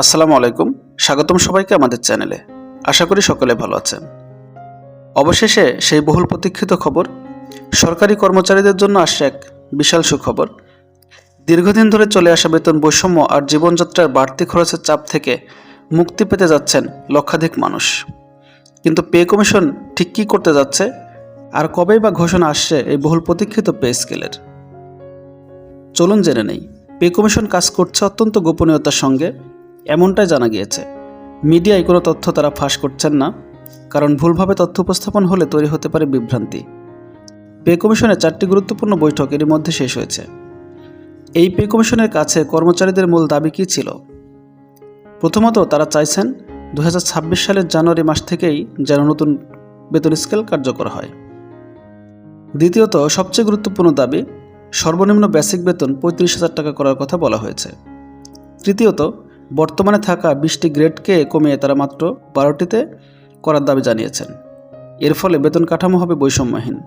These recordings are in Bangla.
আসসালামু আলাইকুম, স্বাগতম সবাইকে আমাদের চ্যানেলে। আশা করি সকলে ভালো আছেন। অবশেষে সেই বহুল প্রতীক্ষিত খবর, সরকারি কর্মচারীদের জন্য আসছে এক বিশাল সুখবর। দীর্ঘদিন ধরে চলে আসা বেতন বৈষম্য আর জীবনযাত্রার বাড়তি খরচের চাপ থেকে মুক্তি পেতে যাচ্ছেন লক্ষাধিক মানুষ। কিন্তু পে কমিশন ঠিক কী করতে যাচ্ছে, আর কবেই বা ঘোষণা আসছে এই বহুল প্রতীক্ষিত পে স্কেলের? চলুন জেনে নেই। পে কমিশন কাজ করছে অত্যন্ত গোপনীয়তার সঙ্গে এমনটাই জানা গিয়েছে। মিডিয়ায় কোনো তথ্য তারা ফাঁস করছেন না, কারণ ভুলভাবে তথ্য উপস্থাপন হলে তৈরি হতে পারে বিভ্রান্তি। পে কমিশনের চারটি গুরুত্বপূর্ণ বৈঠক এরই মধ্যে শেষ হয়েছে। এই পে কমিশনের কাছে কর্মচারীদের মূল দাবি কী ছিল? প্রথমত, তারা চাইছেন দু হাজার ছাব্বিশ সালের জানুয়ারি মাস থেকেই যেন নতুন বেতন স্কেল কার্যকর হয়। দ্বিতীয়ত, সবচেয়ে গুরুত্বপূর্ণ দাবি, সর্বনিম্ন বেসিক বেতন পঁয়ত্রিশ হাজার টাকা করার কথা বলা হয়েছে। তৃতীয়ত বর্তমানে থাকা বিশটি গ্রেডকে কমিয়ে তারা মাত্র বারোটিতে করার দাবি জানিয়েছেন। এর ফলে বেতন কাঠামো হবে বৈষম্যহীন।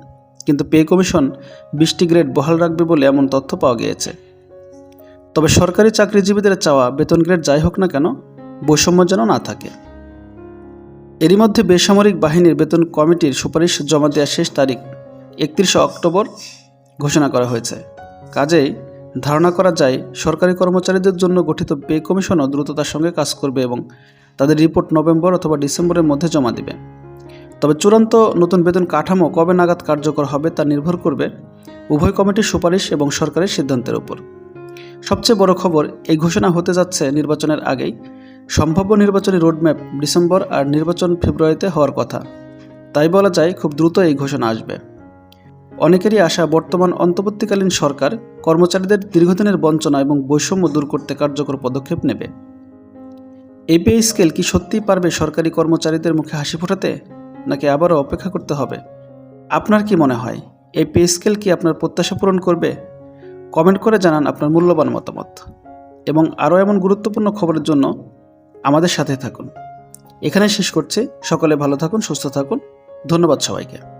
কিন্তু পে কমিশন বিশটি গ্রেড বহাল রাখবে বলে এমন তথ্য পাওয়া গিয়েছে। তবে সরকারি চাকরিজীবীদের চাওয়া বেতন গ্রেড যাই হোক না কেন বৈষম্য যেন না থাকে। এরই মধ্যে বেসামরিক বাহিনীর বেতন কমিটির সুপারিশ জমা দেওয়ার শেষ তারিখ একত্রিশে অক্টোবর ঘোষণা করা হয়েছে। কাজেই ধারণা করা যায়, সরকারি কর্মচারীদের জন্য গঠিত পে কমিশনও দ্রুততার সঙ্গে কাজ করবে এবং তাদের রিপোর্ট নভেম্বর অথবা ডিসেম্বরের মধ্যে জমা দেবে। তবে চূড়ান্ত নতুন বেতন কাঠামো কবে নাগাদ কার্যকর হবে তা নির্ভর করবে উভয় কমিটির সুপারিশ এবং সরকারের সিদ্ধান্তের উপর। সবচেয়ে বড় খবর, এই ঘোষণা হতে যাচ্ছে নির্বাচনের আগেই। সম্ভাব্য নির্বাচনী রোডম্যাপ ডিসেম্বর আর নির্বাচন ফেব্রুয়ারিতে হওয়ার কথা। তাই বলা যায়, খুব দ্রুত এই ঘোষণা আসবে। অনেকেরই আশা বর্তমান অন্তর্বর্তীকালীন সরকার কর্মচারীদের দীর্ঘদিনের বঞ্চনা এবং বৈষম্য দূর করতে কার্যকর পদক্ষেপ নেবে। এই পে স্কেল কি সত্যিই পারবে সরকারি কর্মচারীদের মুখে হাসি ফোটাতে, নাকি আবারও অপেক্ষা করতে হবে? আপনার কি মনে হয় এই পে স্কেল কি আপনার প্রত্যাশা পূরণ করবে? কমেন্ট করে জানান আপনার মূল্যবান মতামত। এবং আরও এমন গুরুত্বপূর্ণ খবরের জন্য আমাদের সাথে থাকুন। এখানে শেষ করছি। সকলে ভালো থাকুন, সুস্থ থাকুন। ধন্যবাদ সবাইকে।